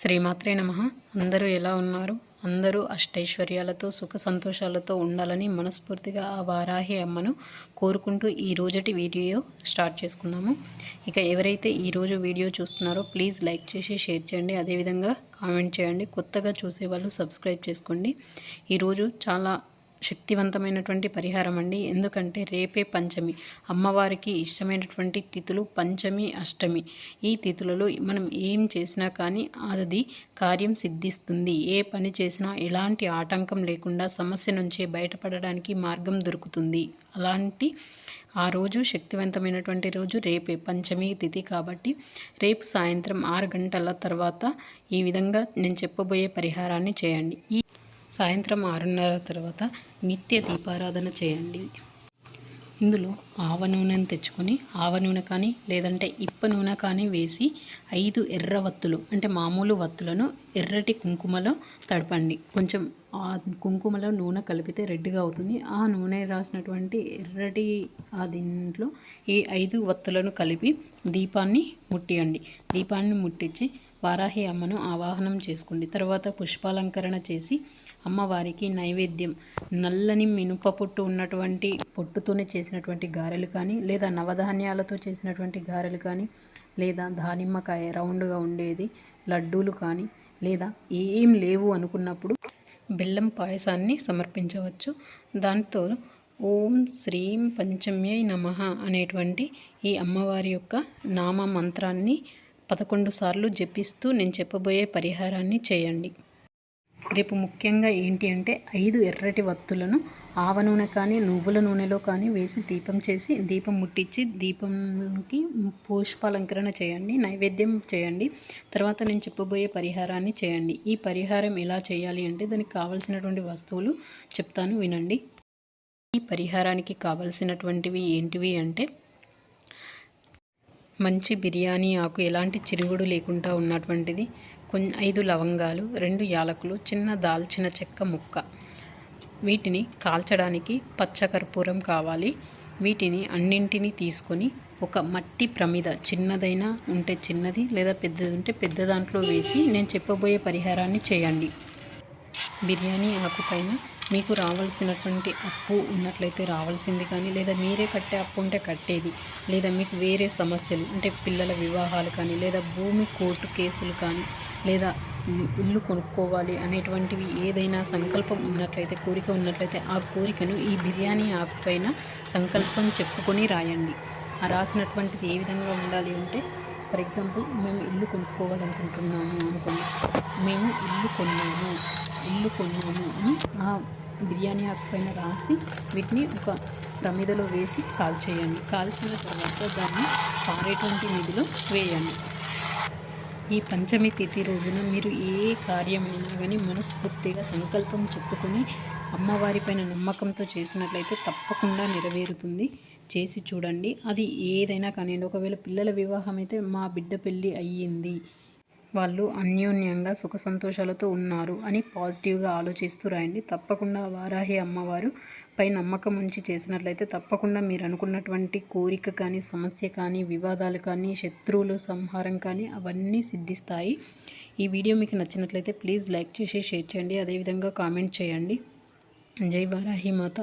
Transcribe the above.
శ్రీమాత్రే నమ. అందరూ ఎలా ఉన్నారు? అందరూ అష్టైశ్వర్యాలతో సుఖ సంతోషాలతో ఉండాలని మనస్ఫూర్తిగా ఆ వారాహి అమ్మను కోరుకుంటూ ఈ రోజటి వీడియో స్టార్ట్ చేసుకుందాము. ఇక ఎవరైతే ఈరోజు వీడియో చూస్తున్నారో ప్లీజ్ లైక్ చేసి షేర్ చేయండి. అదేవిధంగా కామెంట్ చేయండి. కొత్తగా చూసేవాళ్ళు సబ్స్క్రైబ్ చేసుకోండి. ఈరోజు చాలా శక్తివంతమైనటువంటి పరిహారం అండి. ఎందుకంటే రేపే పంచమి. అమ్మవారికి ఇష్టమైనటువంటి తిథులు పంచమి అష్టమి. ఈ తిథులలో మనం ఏం చేసినా కానీ అది కార్యం సిద్ధిస్తుంది. ఏ పని చేసినా ఎలాంటి ఆటంకం లేకుండా సమస్య నుంచే బయటపడడానికి మార్గం దొరుకుతుంది. అలాంటి ఆ రోజు శక్తివంతమైనటువంటి రోజు రేపే పంచమి తిథి కాబట్టి రేపు సాయంత్రం ఆరు గంటల తర్వాత ఈ విధంగా నేను చెప్పబోయే పరిహారాన్ని చేయండి. ఈ సాయంత్రం ఆరున్నర తర్వాత నిత్య దీపారాధన చేయండి. ఇందులో ఆవ నూనెను తెచ్చుకొని ఆవ నూనె కానీ లేదంటే ఇప్ప నూనె కానీ వేసి ఐదు ఎర్ర వత్తులు అంటే మామూలు వత్తులను ఎర్రటి కుంకుమలో తడపండి. కొంచెం ఆ కుంకుమలో నూనె కలిపితే రెడ్గా అవుతుంది. ఆ నూనె రాసినటువంటి ఎర్రటి ఆ దీంట్లో ఈ ఐదు వత్తులను కలిపి దీపాన్ని ముట్టియండి. దీపాన్ని ముట్టించి వారాహి అమ్మను ఆవాహనం చేసుకోండి తర్వాత పుష్పాలంకరణ చేసి అమ్మవారికి నైవేద్యం. నల్లని మినుప పొట్టు ఉన్నటువంటి పొట్టుతోనే చేసినటువంటి గారెలు కానీ లేదా నవధాన్యాలతో చేసినటువంటి గారెలు కానీ లేదా దానిమ్మకాయ రౌండ్గా ఉండేది లడ్డూలు కానీ లేదా ఏం లేవు అనుకున్నప్పుడు బెల్లం పాయసాన్ని సమర్పించవచ్చు. దాంతో ఓం శ్రీం పంచమ్యై నమ అనేటువంటి ఈ అమ్మవారి యొక్క నామ మంత్రాన్ని పదకొండు సార్లు జపిస్తూ నేను చెప్పబోయే పరిహారాన్ని చేయండి. రేపు ముఖ్యంగా ఏంటి అంటే ఐదు ఎర్రటి వత్తులను ఆవ నూనె కానీ నువ్వుల నూనెలో కానీ వేసి దీపం చేసి దీపం ముట్టించి దీపంకి పుష్పాలంకరణ చేయండి నైవేద్యం చేయండి. తర్వాత నేను చెప్పబోయే పరిహారాన్ని చేయండి. ఈ పరిహారం ఎలా చేయాలి అంటే దానికి కావలసినటువంటి వస్తువులు చెప్తాను వినండి. ఈ పరిహారానికి కావలసినటువంటివి ఏంటివి అంటే మంచి బిర్యానీ ఆకు ఎలాంటి చిరుగుడు లేకుండా ఉన్నటువంటిది. కొన్ని ఐదు లవంగాలు రెండు యాలకులు చిన్న దాల్చిన చెక్క ముక్క. వీటిని కాల్చడానికి పచ్చకర్పూరం కావాలి. వీటిని అన్నింటినీ తీసుకొని ఒక మట్టి ప్రమిద చిన్నదైనా ఉంటే చిన్నది లేదా పెద్దది ఉంటే పెద్ద దాంట్లో వేసి నేను చెప్పబోయే పరిహారాన్ని చేయండి. బిర్యానీ ఆకు పైన మీకు రావాల్సినటువంటి అప్పు ఉన్నట్లయితే రావాల్సింది కానీ లేదా మీరే కట్టే అప్పు ఉంటే కట్టేది లేదా మీకు వేరే సమస్యలు అంటే పిల్లల వివాహాలు కానీ లేదా భూమి కోర్టు కేసులు కానీ లేదా ఇల్లు కొనుక్కోవాలి అనేటువంటివి ఏదైనా సంకల్పం ఉన్నట్లయితే కోరిక ఉన్నట్లయితే ఆ కోరికను ఈ బిర్యానీ ఆకు పైన సంకల్పం చెప్పుకొని రాయండి. ఆ రాసినటువంటిది ఏ విధంగా ఉండాలి అంటే ఫర్ ఎగ్జాంపుల్ మేము ఇల్లు కొనుక్కోవాలనుకుంటున్నాము అనుకున్నాం మేము ఇల్లు కొన్నాము. ఇల్లు కొన్నాము అని ఆ బిర్యానీ ఆకు పైన రాసి వీటిని ఒక ప్రమిదలో వేసి కాల్చేయండి కాల్చిన తర్వాత దాన్ని పారేటువంటి నిధిలో వేయండి ఈ పంచమి తిథి రోజున మీరు ఏ కార్యమైనా కానీ మనస్ఫూర్తిగా సంకల్పం చెప్పుకొని అమ్మవారిపైన నమ్మకంతో చేసినట్లయితే తప్పకుండా నెరవేరుతుంది. చేసి చూడండి. అది ఏదైనా కానివ్వండి. ఒకవేళ పిల్లల వివాహం అయితే మా బిడ్డ పెళ్ళి అయ్యింది. వాళ్ళు అన్యోన్యంగా సుఖ సంతోషాలతో ఉన్నారు అని పాజిటివ్గా ఆలోచిస్తూ రాయండి తప్పకుండా వారాహి అమ్మవారు పై నమ్మకం ఉంచి చేసినట్లయితే తప్పకుండా మీరు అనుకున్నటువంటి కోరిక కానీ సమస్య కానీ వివాదాలు కానీ శత్రువులు సంహారం కానీ అవన్నీ సిద్ధిస్తాయి. ఈ వీడియో మీకు నచ్చినట్లయితే ప్లీజ్ లైక్ చేసి షేర్ చేయండి. అదేవిధంగా కామెంట్ చేయండి. జై వారాహి మాత.